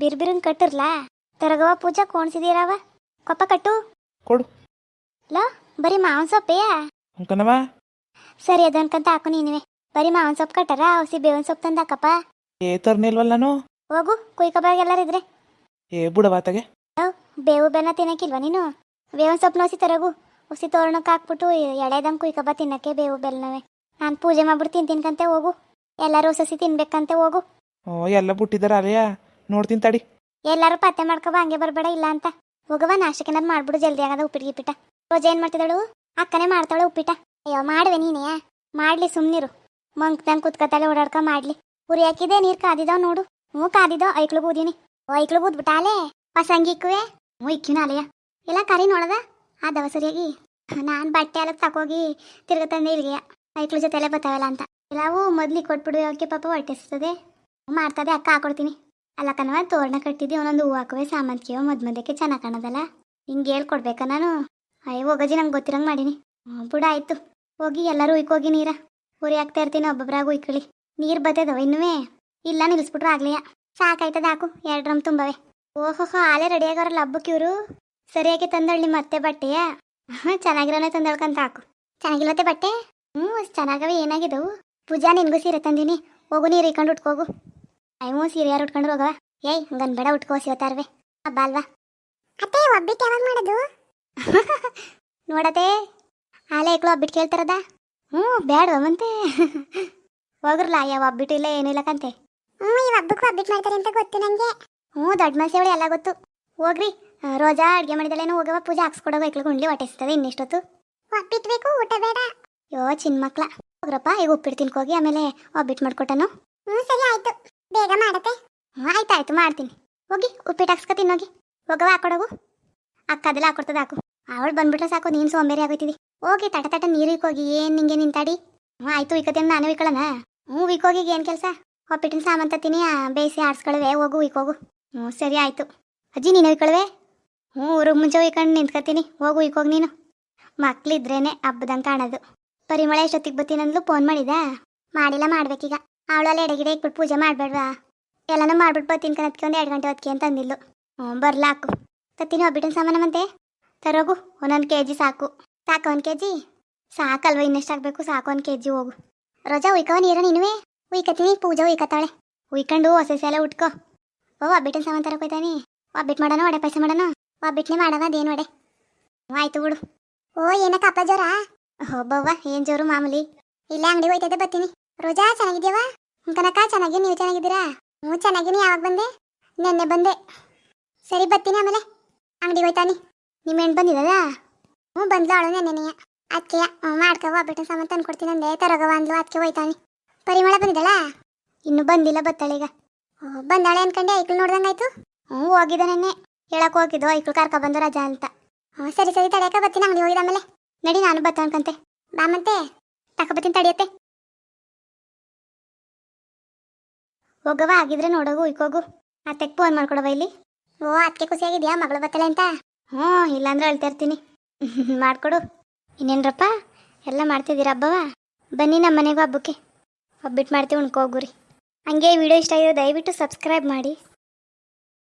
ಬಿರ್ಬಿರನ್ ಕಟ್ಟಿರ್ಲಾ? ತರಗವ ಪೂಜಾ ಕೋಣ್ಸಿದೀರವ? ಕೊಪ್ಪ ಕಟ್ಟು? ಕೊಡು. ಲೋ ಬರೀ ಮಾವನ್ ಸೊಪ್ಪೆಯ? ಅಂಕನವ ಸರಿ ಅದನ್ಕಂತ ಹಾಕು ನೀನುವೆ ಬರೀ ಮಾವನ್ ಸೊಪ್ಪು ಕಟ್ಟಾರ ಔಸಿ ಬೇವನ್ ಸೊಪ್ಪು ತಂದು ಹಾಕಪ್ಪ ಏ ತರ್ನಿಲ್ವಲ್ಲ ನಾನು? ಹೋಗು ಕುಯ್ಕಬಾಗ ಎಲ್ಲರಿದ್ರೆ ಏ ಬುಡವಾತಗೆ ಬೇವು ಬೆಲ್ಲ ತಿನ್ನಕ್ಕಿಲ್ವಾ ನೀನು? ಬೇವನ್ ಸೊಪ್ಪು ನೋಸಿ ತರಗು. ಉಸಿ ತೋರಣಕ್ಕೆ ಹಾಕ್ಬಿಟ್ಟು ಎಳೆದಂಗೆ ಕುಯ್ಕಬ ತಿನ್ನಕ್ಕೆ ಬೇವು ಬೆಲ್ಲನವೆ ನಾನು ಪೂಜೆ ಮಾಡ್ಬಿಟ್ಟು ತಿಂತೀನ್ಕಂತೆ ಹೋಗು. ಎಲ್ಲರೂ ಸಸಿ ತಿನ್ಬೇಕಂತೆ ಹೋಗು. ಓ ಎಲ್ಲ ಬಿಟ್ಟಿದಾರ ಅಲೆಯ ನೋಡ್ತೀನಿ ತಡಿ. ಎಲ್ಲರೂ ಪತ್ತೆ ಮಾಡ್ಕೊಬ ಹಂಗೆ ಬರಬೇಡ, ಇಲ್ಲ ಅಂತ. ಹೋಗವ ನಾಶಕನ ಮಾಡ್ಬಿಡು, ಜಲ್ದಿ ಆಗದ ಉಪ್ಪಿಟ್ಟು ಗಿಪ್ಪಿಟ ರೋಜ ಏನ್ ಮಾಡ್ತಿದ್ದಾಳು? ಅಕ್ಕನೇ ಮಾಡ್ತಾಳೆ ಉಪ್ಪಿಟ ಅಯ್ಯೋ, ಮಾಡ್ವೆ ನೀನೇ? ಮಾಡ್ಲಿ, ಸುಮ್ನಿರು. ಮಂಕ್ದಂಗ್ ಕುತ್ಕತಲೆ ಓಡಾಡ್ಕ ಮಾಡ್ಲಿ. ಉರಿ ಹಾಕಿದೆ, ನೀರ್ ಕಾದಿದಾವ್ ನೋಡು. ಹ್ಞೂ, ಕಾದಿದಾವ್, ಐಕ್ಳು ಬೂದಿನಿ. ಓ, ಐಕ್ಳು ಬೂದ್ಬಿಟ್ಟಾಲೆ? ಪಸಂಗಿಕ್ಕುವೆ ಹ್ಞೂ, ಇಕ್ಕಿನ ಅಲೆಯ. ಎಲ್ಲ ಕರಿ ನೋಡದ? ಆ ದವ ಸರಿಯಾಗಿ. ನಾನ್ ಬಟ್ಟೆ ಎಲ್ಲ ತಕೋಗಿ ತಿರ್ಗ ತಂದೆ ಐಕ್ಳು ಜೊತೆಲೆ ಬತ್ತಾವಲ್ಲ ಅಂತ. ಎಲ್ಲವೂ ಮೊದ್ಲಿಗೆ ಕೊಟ್ಬಿಡು ಓಕೆ ಪಾಪ ಹೊಟ್ಟೆಸ್ತದೆ ಮಾಡ್ತದೆ, ಅಕ್ಕ ಹಾಕೊಡ್ತೀನಿ. ಅಲ್ಲ ಕಣವ ತೋರಣ ಕಟ್ಟಿದ್ದೆ ಒಂದೊಂದು ಹೂವು ಹಾಕುವೆ ಸಾಮಂತಿಗೆ ಮದ್ ಮಧ್ಯಕ್ಕೆ ಚೆನ್ನಾಗಿ ಕಾಣೋದಲ್ಲ. ಹಿಂಗೆ ಹೇಳ್ಕೊಡ್ಬೇಕ ನಾನು? ಅಯ್ಯ ಹೋಗಜಿ ನಂಗೆ ಗೊತ್ತಿರಂಗೆ ಮಾಡೀನಿ. ಹ್ಞೂ ಬುಡ ಆಯ್ತು. ಹೋಗಿ, ಎಲ್ಲರೂ ಉಯ್ಕೋಗಿ ನೀರ. ಊರಿ ಹಾಕ್ತಾ ಇರ್ತೀನಿ, ಒಬ್ಬೊಬ್ರಾಗ ಉಯ್ಕೊಳ್ಳಿ. ನೀರು ಬತ್ತದವ ಇನ್ನುವೇ? ಇಲ್ಲ ನಿಲ್ಲಿಸ್ಬಿಟ್ರು ಆಗ್ಲಿಯ ಸಾಕಾಯ್ತದ ಹಾಕು, ಎರಡು ಡ್ರಮ್ ತುಂಬವೆ. ಓಹೋ ಆಲೇ ರೆಡಿ ಆಗೋರಲ್ಲ ಹಬ್ಬಕ್ಕೆ ಇವರು? ಸರಿಯಾಗಿ ತಂದಳ್ಳಿ ಮತ್ತೆ ಬಟ್ಟೆಯ ಹಾಂ ಚೆನ್ನಾಗಿರೋನೆ ತಂದಳ್ಕಂತ ಹಾಕು. ಚೆನ್ನಾಗಿಲ್ಲತ್ತೆ ಬಟ್ಟೆ? ಹ್ಞೂ ಚೆನ್ನಾಗವೆ ಏನಾಗಿದ್ದವು ಪೂಜಾ, ನಿನಗೂ ಸೀರೆ ತಂದೀನಿ. ಹೋಗು, ನೀರು ಇಕ್ಕೊಂಡು ಉಟ್ಕೋಗು. ಅಯ್ಯೋ ಸೀರೆ ಯಾರು ಉಟ್ಕೊಂಡು ಹೋಗವ ಏಯ್ ಹಂಗನ್ ಬೇಡ ಉಟ್ಕೋ ಸಿವತ್ತಾರ್ವೆ ಹಬ್ಬ ಅಲ್ವಾ ಅತ್ತೆ ಒಬ್ಬಿಟ್ಟು ಯಾವಾಗ ಮಾಡೋದು? ನೋಡತೆ ಆಲೇ ಇಕ್ಳು ಒಬ್ಬಿಟ್ಟು ಕೇಳ್ತಾರದ? ಹ್ಞೂ ಬೇಡ ಮಂತೆ ಹೋಗ್ರಲ್ಲ ಯಾವ ಒಬ್ಬಿಟ್ಟು ಇಲ್ಲ ಏನಿಲ್ಲ ಕಂತೆ. ಹ್ಞೂ ಈ ಹಬ್ಬಕ್ಕೂ ಒಬ್ಬಿಟ್ಟು ಮಾಡ್ತಾರೆ ಅಂತ ಗೊತ್ತು ನನಗೆ ಹ್ಞೂ ದೊಡ್ಡ ಮನಸ್ಸೇವಳಿ ಎಲ್ಲ ಗೊತ್ತು. ಹೋಗ್ರಿ ರೋಜಾ ಅಡುಗೆ ಮಾಡಿದಲೇನೋ ಹೋಗವ ಪೂಜೆ ಹಾಕ್ಸ್ಕೊಡೋ ಇಕ್ಳಿಗೆ ಉಂಡ್ಲಿ ಹೊಟ್ಟೆಸ್ತದೆ ಇನ್ನಿಷ್ಟೊತ್ತು. ಒಬ್ಬಿಟ್ಟು ಬೇಕು ಊಟ ಬೇಡ. ಯೋ ಚಿನ್ನ ಮಕ್ಳ ಹೋಗ್ರಪ್ಪ ಈಗ ಉಪ್ಪಿಟ್ಟು ತಿನ್ಕೋಗಿ ಆಮೇಲೆ ಒಬ್ಬಿಟ್ಟು ಮಾಡ್ಕೊಟ್ಟನು? ಹ್ಞೂ ಸರಿ ಆಯ್ತು. ಬೇಗ ಮಾಡತ್ತೆ. ಆಯ್ತು ಆಯ್ತು, ಮಾಡ್ತೀನಿ. ಹೋಗಿ, ಉಪ್ಪಿಟ್ಟು ಹಾಕ್ಸ್ಕ ತಿನ್ನೋಗಿ. ಹೋಗವ ಹಾಕೊಡೋಗು ಅಕ್ಕ ಅದೆಲ್ಲ ಹಾಕೊಡ್ತದ ಹಾಕು. ಅವಳು ಬಂದ್ಬಿಟ್ರೆ ಸಾಕು, ನೀನು ಸೋಂಬೇರಿ ಆಗೋಯ್ತಿದಿ. ಹೋಗಿ, ತಟ ತಟ ನೀರು ಇಕ್ಕೋಗಿ ಏನು ನಿಂಗೆ ನಿಂತಾಡಿ. ಹ್ಞೂ ಆಯ್ತು ಇಕ್ಕತ್ತೇನು ನಾನು ಇಕ್ಕಳನ ಹ್ಞೂ ಇಕ್ಕೋಗಿ ಏನು ಕೆಲಸ? ಒಪ್ಪಿಟ್ಟಿನ ಸಾಮಾನು ತತ್ತೀನಿ ಬೇಯಿಸಿ ಆಡ್ಸ್ಕೊಳ್ವೆ, ಹೋಗು ಇಕ್ಕೋಗು ಹ್ಞೂ ಸರಿ ಆಯ್ತು. ಅಜ್ಜಿ, ನೀನು ಇಕ್ಕೊಳ್ವೆ ಹ್ಞೂ ಊರಿಗೆ ಮುಂಚೆ ಇಕ್ಕೊಂಡು ನಿಂತ್ಕೊತೀನಿ. ಹೋಗು ಇಕ್ಕೋಗಿ ನೀನು. ಮಕ್ಳಿದ್ರೇನೆ ಹಬ್ಬದಂಗೆ ಕಾಣೋದು. ಪರಿಮಳ ಎಷ್ಟೊತ್ತಿಗೆ ಬತ್ತೀನಂದ್ಲು? ಫೋನ್ ಮಾಡಿದ ಮಾಡಿಲ್ಲ, ಮಾಡ್ಬೇಕೀಗ. ಅವಳಲ್ಲಿ ಎಡಗಿಡೆ ಇಟ್ಬಿಟ್ಟು ಪೂಜೆ ಮಾಡಬೇಡ್ವಾ? ಎಲ್ಲನೂ ಮಾಡ್ಬಿಟ್ಟು ಬರ್ತೀನಿ ಕಣತ್ಕೆ ಒಂದು ಎರಡು ಗಂಟೆ ಹೊತ್ತಿಗೆ ಅಂತ ಅಂದಿದ್ಲು. ಹ್ಞೂ ಬರ್ಲಾಕು ತತ್ತೀನಿ ಒಬ್ಬಿಟ್ಟಿನ ಸಾಮಾನು ಮತ್ತೆ ತರೋಗು ಒಂದೊಂದು ಕೆ ಜಿ ಸಾಕು. ಸಾಕು ಒಂದು ಕೆ ಜಿ ಸಾಕಲ್ವ ಇನ್ನೆಷ್ಟು ಆಗಬೇಕು? ಸಾಕು ಒಂದು ಕೆ ಜಿ ಹೋಗು. ರೋಜಾ ಉಯ್ಕವ ನೀರ ನೀನುವೇ? ಉಯ್ಕತೀನಿ ಪೂಜೆ ಉಯ್ಕತ್ತಾಳೆ. ಉಯ್ಕೊಂಡು ಹೊಸ ಎಲ್ಲ ಉಟ್ಕೋ. ಓ ಒಬ್ಬಿಟ್ಟಿನ ಸಾಮಾನು ತರಕ್ಕೆ ಹೋಯ್ತಾನಿ. ಒಬ್ಬಿಟ್ಟು ಮಾಡೋಣ ಒಡೆ ಪೈಸೆ ಮಾಡೋಣ ಒಬ್ಬಿಟ್ಟನೇ ಮಾಡವ ಅದೇನು ಒಡೆ? ಆಯ್ತು ಬಿಡು. ಓ ಏನಕ್ಕ ಅಪ್ಪ ಜೋರ? ಒಬ್ಬವ್ವ ಏನು ಜೋರು ಮಾಮೂಲಿ. ಇಲ್ಲ ಅಂಗಡಿ ಹೋಯ್ತದೆ ಬರ್ತೀನಿ. ರೋಜಾ ಚೆನ್ನಾಗಿದ್ಯವ ಕನಕ ಚೆನ್ನಾಗಿ ನೀವು ಚೆನ್ನಾಗಿದ್ದೀರಾ? ಹ್ಞೂ ಚೆನ್ನಾಗಿನಿ ಯಾವಾಗ ಬಂದೆ? ನೆನ್ನೆ ಬಂದೆ. ಸರಿ ಬರ್ತೀನಿ ಆಮೇಲೆ. ಅಂಗಡಿ ಹೋಯ್ತಾನಿ ನಿಮ್ಮ ಹೆಣ್ಣು ಬಂದಿದ್ದಲ್ಲ ಹ್ಞೂ ಬಂದ್ಲು ಅವಳು ನೆನ್ನೆನೆಯ ಅದಕ್ಕೆ ಮಾಡ್ಕವ ಬಿಟ್ಟು ಸಾಮಾನು ತಂದು ಕೊಡ್ತೀನಿ ಅಂದೆ. ತರಗವ ಅಂದ್ಲು ಅದಕ್ಕೆ ಹೋಯ್ತಾನಿ ಪರಿಮಳ ಬಂದಿದ್ದಲ್ಲ ಇನ್ನೂ ಬಂದಿಲ್ಲ ಬತ್ತಾಳೀಗ ಓ, ಬಂದಾಳೆ ಅನ್ಕಂಡೆ ಐಕ್ಳು ನೋಡ್ದಂಗಾಯ್ತು ಹ್ಞೂ ಹೋಗಿದ್ದೆ ನೆನ್ನೆ. ಹೇಳೋಕೆ ಹೋಗಿದ್ದು ಐಕ್ಳು ಕರ್ಕ ಬಂದು ರಜಾ ಅಂತ. ಹ್ಞೂ ಸರಿ ಸರಿ ತಡೆಯಕ ಬರ್ತೀನಿ ಅಂಗಡಿ ಹೋಗಿದ ಆಮೇಲೆ. ನಡಿ ನಾನು ಬತ್ತ ಅನ್ಕಂತೆ ಬಾ ಮತ್ತೆ ತಕೊಬತ್ತೀನಿ ತಡಿಯತ್ತೆ. ಹೋಗವ ಆಗಿದ್ರೆ ನೋಡೋಗು, ಉಯ್ಕೋಗು. ಅತ್ತೆಗೆ ಫೋನ್ ಮಾಡ್ಕೊಡವ ಇಲ್ಲಿ. ಓ ಅದಕ್ಕೆ ಖುಷಿಯಾಗಿದ್ಯಾ, ಮಗಳು ಬತ್ತಲ್ಲ ಅಂತ? ಹ್ಞೂ, ಇಲ್ಲಾಂದ್ರೆ ಅಳ್ತಾ ಇರ್ತೀನಿ. ಮಾಡ್ಕೊಡು. ಇನ್ನೇನ್ರಪ್ಪ? ಎಲ್ಲ ಮಾಡ್ತಿದ್ದೀರಾ ಹಬ್ಬವ? ಬನ್ನಿ ನಮ್ಮ ಮನೆಗೂ ಹಬ್ಬಕ್ಕೆ ಒಬ್ಬಿಟ್ಟು ಮಾಡ್ತೀವಿ ಉಣ್ಕೋಗುರಿ ಹಂಗೆ ವಿಡಿಯೋ ಇಷ್ಟ ಆಗಿದೆ ದಯವಿಟ್ಟು ಸಬ್ಸ್ಕ್ರೈಬ್ ಮಾಡಿ.